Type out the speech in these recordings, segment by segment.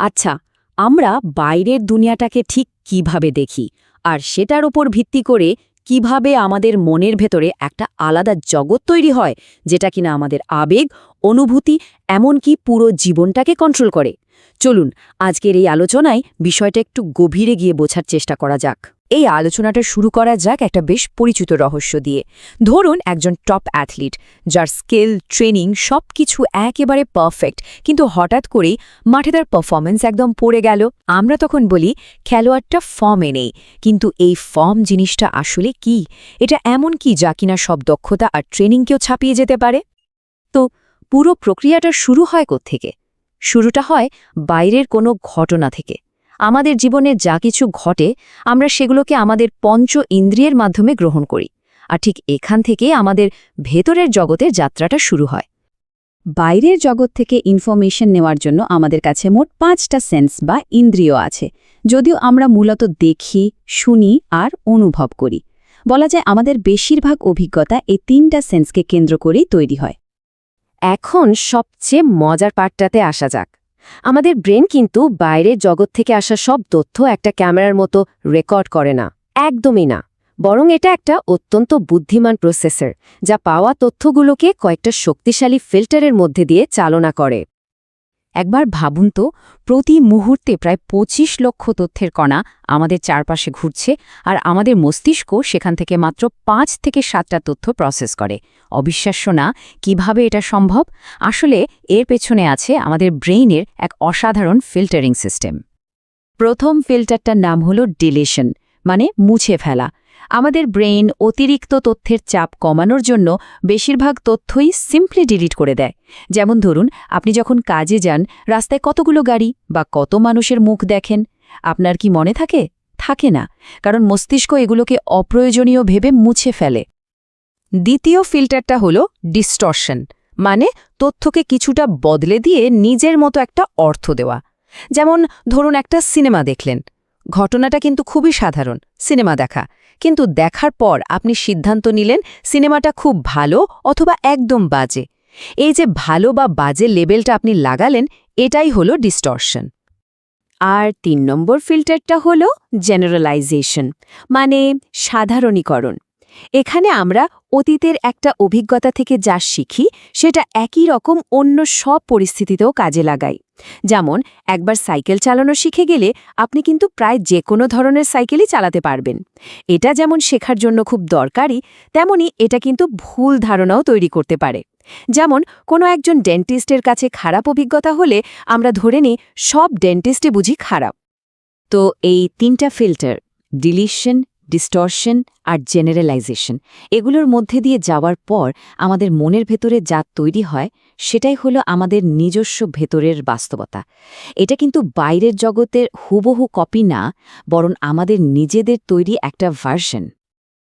আচ্ছা আমরা বাইরের দুনিয়াটাকে ঠিক কীভাবে দেখি? আর সেটার ওপর ভিত্তি করে কীভাবে আমাদের মনের ভেতরে একটা আলাদা জগৎ তৈরি হয়, যেটা কিনা আমাদের আবেগ, অনুভূতি, এমনকি পুরো জীবনটাকে কন্ট্রোল করে? চলুন, আজকের এই আলোচনায় বিষয়টা একটু গভীরে গিয়ে বোঝার চেষ্টা করা যাক। এই আলোচনাটা শুরু করা যাক একটা বেশ পরিচিত রহস্য দিয়ে। ধরুন একজন টপ অ্যাথলিট যার স্কিল ট্রেনিং সব কিছু একেবারে পারফেক্ট কিন্তু হঠাৎ করেই মাঠে তার পারফরমেন্স একদম পড়ে গেল। আমরা তখন বলি, খেলোয়াড়টা ফর্মে নেই, কিন্তু এই ফর্ম জিনিসটা আসলে কি? এটা এমন কি যা কিনা সব দক্ষতা আর ট্রেনিংকেও ছাপিয়ে যেতে পারে? তো পুরো প্রক্রিয়াটা শুরু হয় থেকে শুরুটা হয় বাইরের কোনো ঘটনা থেকে। আমাদের জীবনে যা কিছু ঘটে, আমরা সেগুলোকে আমাদের পঞ্চ ইন্দ্রিয়ের মাধ্যমে গ্রহণ করি। আর ঠিক এখান থেকে আমাদের ভেতরের জগতের যাত্রাটা শুরু হয়। বাইরের জগৎ থেকে ইনফরমেশন নেওয়ার জন্য আমাদের কাছে মোট পাঁচটা সেন্স বা ইন্দ্রিয় আছে, যদিও আমরা মূলত দেখি, শুনি আর অনুভব করি। বলা যায় আমাদের বেশিরভাগ অভিজ্ঞতা এই তিনটা সেন্সকে কেন্দ্র করেই তৈরি হয়। এখন সবচেয়ে মজার পার্টটাতে আসা যাক। আমাদের ব্রেন কিন্তু বাইরের জগৎ থেকে আসা সব তথ্য একটা ক্যামেরার মতো রেকর্ড করে না, একদমই না। বরং এটা একটা অত্যন্ত বুদ্ধিমান প্রসেসর, যা পাওয়া তথ্যগুলোকে কয়েকটা শক্তিশালী ফিল্টারের মধ্যে দিয়ে চালনা করে। একবার ভাবুন তো, প্রতি মুহূর্তে প্রায় ২৫ লক্ষ তথ্যের কণা আমাদের চারপাশে ঘুরছে আর আমাদের মস্তিষ্ক সেখান থেকে মাত্র পাঁচ থেকে সাতটা তথ্য প্রসেস করে। অবিশ্বাস্য না কীভাবে এটা সম্ভব? আসলে এর পেছনে আছে আমাদের ব্রেইনের এক অসাধারণ ফিল্টারিং সিস্টেম প্রথম ফিল্টারটার নাম হলো ডিলেশন মানে মুছে ফেলা। আমাদের ব্রেইন অতিরিক্ত তথ্যের চাপ কমানোর জন্য বেশিরভাগ তথ্যই সিম্পলি ডিলিট করে দেয়। যেমন ধরুন, আপনি যখন কাজে যান, রাস্তায় কতগুলো গাড়ি বা কত মানুষের মুখ দেখেন? আপনার কি মনে থাকে? থাকে না, কারণ মস্তিষ্ক এগুলোকে অপ্রয়োজনীয় ভেবে মুছে ফেলে। দ্বিতীয় ফিল্টারটা হল ডিস্টর্শন মানে তথ্যকে কিছুটা বদলে দিয়ে নিজের মতো একটা অর্থ দেওয়া। যেমন ধরুন, একটা সিনেমা দেখলেন। ঘটনাটা কিন্তু খুবই সাধারণ, সিনেমা দেখা। কিন্তু দেখার পর আপনি সিদ্ধান্ত নিলেন সিনেমাটা খুব ভালো অথবা একদম বাজে। এই যে ভালো বা বাজে লেবেলটা আপনি লাগালেন, এটাই হলো ডিস্টর্শন আর তিন নম্বর ফিল্টারটা হলো জেনারেলাইজেশন মানে সাধারণীকরণ। এখানে আমরা অতীতের একটা অভিজ্ঞতা থেকে যা শিখি, সেটা একই রকম অন্য সব পরিস্থিতিতেও কাজে লাগাই। যেমন, একবার সাইকেল চালানো শিখে গেলে আপনি কিন্তু প্রায় যে কোনো ধরনের সাইকেলই চালাতে পারবেন। এটা যেমন শেখার জন্য খুব দরকারি, তেমনি এটা কিন্তু ভুল ধারণাও তৈরি করতে পারে। যেমন, কোনো একজন ডেন্টিস্টের কাছে খারাপ অভিজ্ঞতা হলে আমরা ধরে নিই, সব ডেন্টিস্টে বুঝি খারাপ। তো এই তিনটা ফিল্টার, ডিলিশন ডিস্টর্শন আর জেনারেলাইজেশন এগুলোর মধ্যে দিয়ে যাওয়ার পর আমাদের মনের ভেতরে যা তৈরি হয়, সেটাই হলো আমাদের নিজস্ব ভেতরের বাস্তবতা। এটা কিন্তু বাইরের জগতের হুবহু কপি না, বরং আমাদের নিজেদের তৈরি একটা ভার্সন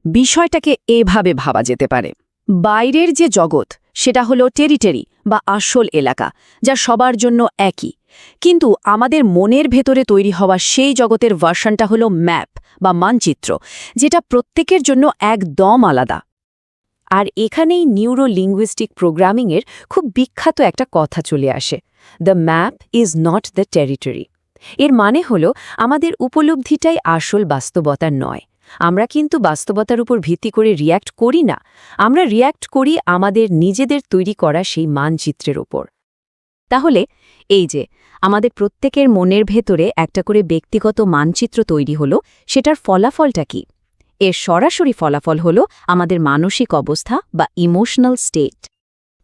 বিষয়টাকে এভাবে ভাবা যেতে পারে। বাইরের যে জগৎ, সেটা হলো টেরিটেরি বা আসল এলাকা, যা সবার জন্য একই। কিন্তু আমাদের মনের ভেতরে তৈরি হওয়া সেই জগতের ভার্সনটা হলো ম্যাপ বা মানচিত্র, যেটা প্রত্যেকের জন্য একদম আলাদা। আর এখানেই নিউরো লিঙ্গুইস্টিক প্রোগ্রামিংয়ের খুব বিখ্যাত একটা কথা চলে আসে the map is not the territory এর মানে হল, আমাদের উপলব্ধিটাই আসল বাস্তবতা নয়। আমরা কিন্তু বাস্তবতার উপর ভিত্তি করে রিয়্যাক্ট করি না। আমরা রিয়্যাক্ট করি আমাদের নিজেদের তৈরি করা সেই মানচিত্রের ওপর তাহলে, এই যে, আমাদের প্রত্যেকের মনের ভেতরে একটা করে ব্যক্তিগত মানচিত্র তৈরি হলো, সেটার ফলাফলটা কি? এর সরাসরি ফলাফল হলো আমাদের মানসিক অবস্থা বা ইমোশনাল স্টেট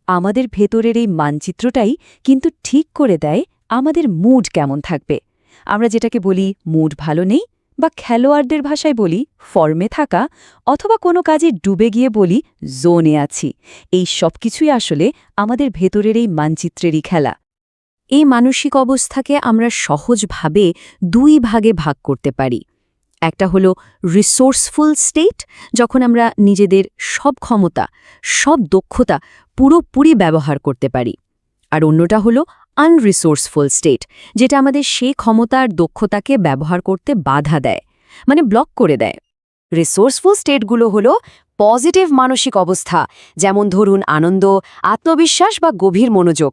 আমাদের ভেতরের এই মানচিত্রটাই কিন্তু ঠিক করে দেয় আমাদের মুড কেমন থাকবে। আমরা যেটাকে বলি মুড ভালো নেই বা খেলোয়াড়দের ভাষায় বলি ফর্মে থাকা অথবা কোনো কাজে ডুবে গিয়ে বলি জোনে আছি। এই সব কিছুই আসলে আমাদের ভেতরের এই মানচিত্রেরই খেলা। এই মানসিক অবস্থাকে আমরা সহজভাবে দুই ভাগে ভাগ করতে পারি। একটা হলো রিসোর্সফুল স্টেট যখন আমরা নিজেদের সব ক্ষমতা, সব দক্ষতা পুরোপুরি ব্যবহার করতে পারি। আর অন্যটা হলো আনরিসোর্সফুল স্টেট যেটা আমাদের সেই ক্ষমতার দক্ষতাকে ব্যবহার করতে বাধা দেয় মানে ব্লক করে দেয়। রিসোর্সফুল স্টেটগুলো হলো পজিটিভ মানসিক অবস্থা, যেমন ধরুন আনন্দ, আত্মবিশ্বাস বা গভীর মনোযোগ।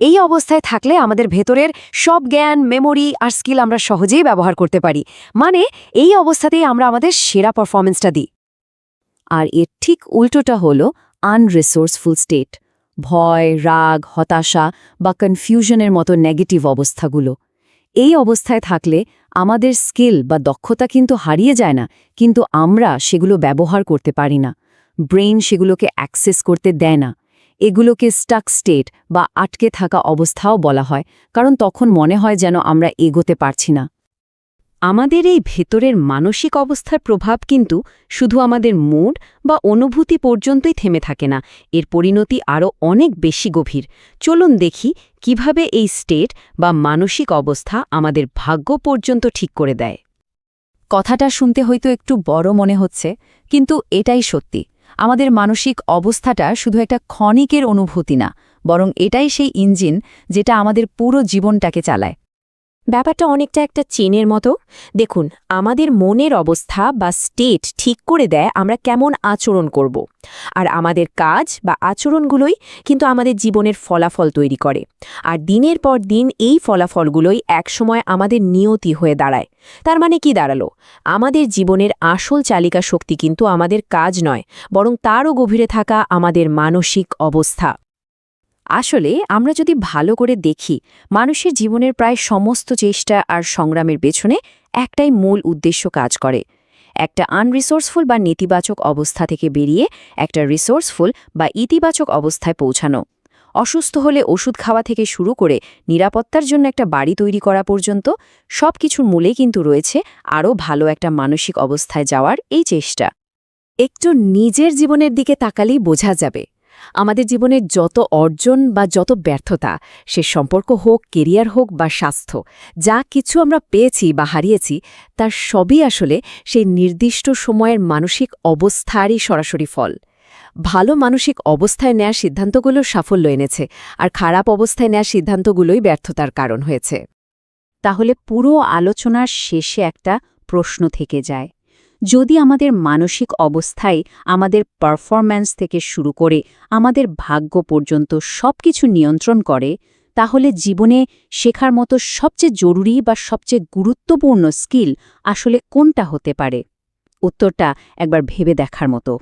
এই অবস্থায় থাকলে আমাদের ভেতরের সব জ্ঞান মেমোরি আর স্কিল আমরা সহজেই ব্যবহার করতে পারি। মানে এই অবস্থাতেই আমরা আমাদের সেরা পারফরমেন্সটা দিই। আর এর ঠিক উল্টোটা হলো আনরিসোর্সফুল স্টেট ভয়, রাগ, হতাশা বা কনফিউশনের মতো নেগেটিভ অবস্থাগুলো। এই অবস্থায় থাকলে আমাদের স্কিল বা দক্ষতা কিন্তু হারিয়ে যায় না, কিন্তু আমরা সেগুলো ব্যবহার করতে পারি না। ব্রেইন সেগুলোকে অ্যাক্সেস করতে দেয় না। এগুলোকে স্টাক স্টেট বা আটকে থাকা অবস্থাও বলা হয়, কারণ তখন মনে হয় যেন আমরা এগোতে পারছি না। আমাদের এই ভেতরের মানসিক অবস্থার প্রভাব কিন্তু শুধু আমাদের মুড বা অনুভূতি পর্যন্তই থেমে থাকে না। এর পরিণতি আরও অনেক বেশি গভীর। চলুন দেখি কীভাবে এই স্টেট বা মানসিক অবস্থা আমাদের ভাগ্য পর্যন্ত ঠিক করে দেয়। কথাটা শুনতে হয়তো একটু বড় মনে হচ্ছে, কিন্তু এটাই সত্যি। আমাদের মানসিক অবস্থাটা শুধু একটা ক্ষণিকের অনুভূতি না, বরং এটাই সেই ইঞ্জিন যেটা আমাদের পুরো জীবনটাকে চালায়। ব্যাপারটা অনেকটা একটা চেনের মতো। দেখুন, আমাদের মনের অবস্থা বা স্টেট ঠিক করে দেয় আমরা কেমন আচরণ করব। আর আমাদের কাজ বা আচরণগুলোই কিন্তু আমাদের জীবনের ফলাফল তৈরি করে। আর দিনের পর দিন এই ফলাফলগুলোই একসময় আমাদের নিয়তি হয়ে দাঁড়ায়। তার মানে কি দাঁড়াল? আমাদের জীবনের আসল চালিকা শক্তি কিন্তু আমাদের কাজ নয়, বরং তারও গভীরে থাকা আমাদের মানসিক অবস্থা। আসলে আমরা যদি ভালো করে দেখি, মানুষের জীবনের প্রায় সমস্ত চেষ্টা আর সংগ্রামের পেছনে একটাই মূল উদ্দেশ্য কাজ করে। একটা আনরিসোর্সফুল বা নেতিবাচক অবস্থা থেকে বেরিয়ে একটা রিসোর্সফুল বা ইতিবাচক অবস্থায় পৌঁছানো। অসুস্থ হলে ওষুধ খাওয়া থেকে শুরু করে নিরাপত্তার জন্য একটা বাড়ি তৈরি করা পর্যন্ত সব কিছুর মূলে কিন্তু রয়েছে আরও ভালো একটা মানসিক অবস্থায় যাওয়ার এই চেষ্টা। একটু নিজের জীবনের দিকে তাকালেই বোঝা যাবে আমাদের জীবনের যত অর্জন বা যত ব্যর্থতা, সে সম্পর্ক হোক, কেরিয়ার হোক বা স্বাস্থ্য, যা কিছু আমরা পেয়েছি বা হারিয়েছি, তার সবই আসলে সেই নির্দিষ্ট সময়ের মানসিক অবস্থারই সরাসরি ফল। ভালো মানসিক অবস্থায় নেওয়ার সিদ্ধান্তগুলো সাফল্য এনেছে, আর খারাপ অবস্থায় নেওয়ার সিদ্ধান্তগুলোই ব্যর্থতার কারণ হয়েছে। তাহলে পুরো আলোচনার শেষে একটা প্রশ্ন থেকে যায় যদি আমাদের মানসিক অবস্থায় আমাদের পারফরম্যান্স থেকে শুরু করে আমাদের ভাগ্য পর্যন্ত সব কিছু নিয়ন্ত্রণ করে, তাহলে জীবনে শেখার মতো সবচেয়ে জরুরি বা সবচেয়ে গুরুত্বপূর্ণ স্কিল আসলে কোনটা হতে পারে? উত্তরটা একবার ভেবে দেখার মতো।